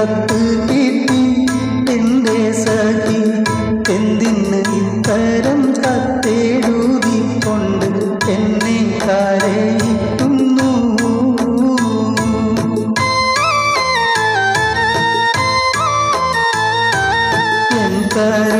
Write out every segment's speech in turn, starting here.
കത്ത് കിട്ടി എന്റെ സഖി എന്തിന് ഇത്തരം കത്തെഴുതിക്കൊണ്ട് എന്നെ കരയിട്ടുന്നു എൻ കരൾ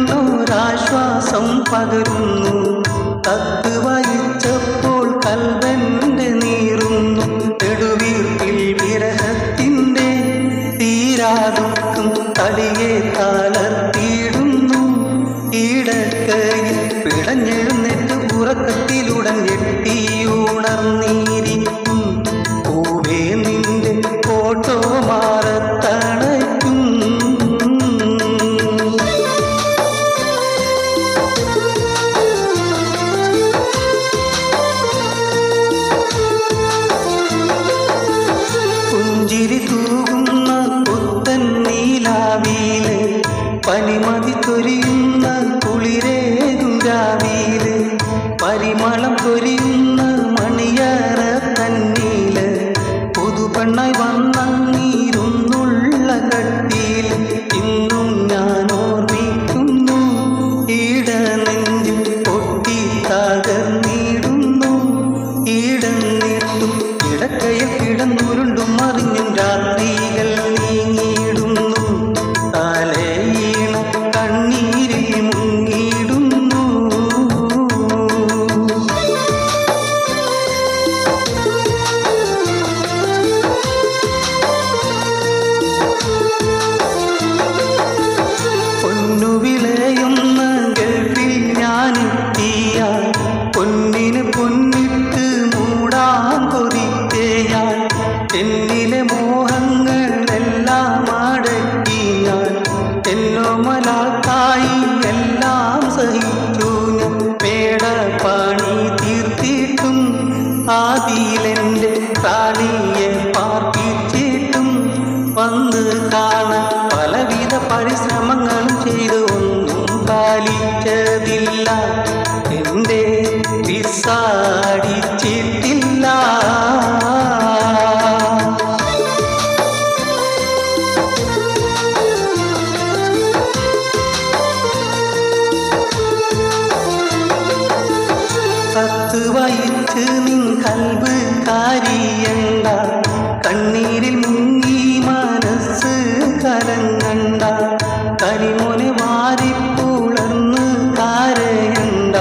കൽവിന്നൊരാശ്വാസം പകരുന്നു. കത്ത് വായിച്ചപ്പോൾ കൽവന്റെ നീറുന്നു. നെടുവീർപ്പിൽ വിരഹത്തിന്റെ തീരാതും തടിയെ തളർത്തിയിടുന്നു. ഇടക്കയിൽ പിടഞ്ഞെഴുന്നേറ്റ് ഉറക്കത്തിലുടൻ പുഞ്ചിരി തൂകുന്ന പുത്തൻ നീലാവിയിൽ പനിമതി തൊരിയുന്ന കുളിരേകും രാവിയിൽ പരിമളം ചൊരിയുന്ന എന്നിലെ മോഹങ്ങളെല്ലാം അടക്കി ഞാൻ. എന്നോമലാക്കായി എല്ലാം സഹിച്ചു പേട പണി തീർത്തിട്ടും ആദിയിലെന്റെ താലിയെ പാർപ്പിച്ചിട്ടും വന്ന് കാണാൻ പലവിധ പരിശ്രമങ്ങളും ചെയ്തു ഒന്നും പാലിച്ചതില്ല. എന്റെ വിസാടിച്ചിട്ടില്ല അൻപ് കാരിയണ്ട കണ്ണീരിൽ മുങ്ങി മനസ്സ് കലങ്ങണ്ട? കരിമോനെ വാരിപ്പുളർന്ന് കാരയണ്ട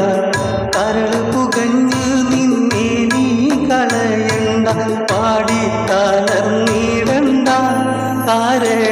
കരൾ പുകഞ്ഞ് നിന്നെ നീ കളയണ്ട? പാടി തളർന്നിടണ്ട? കാരയ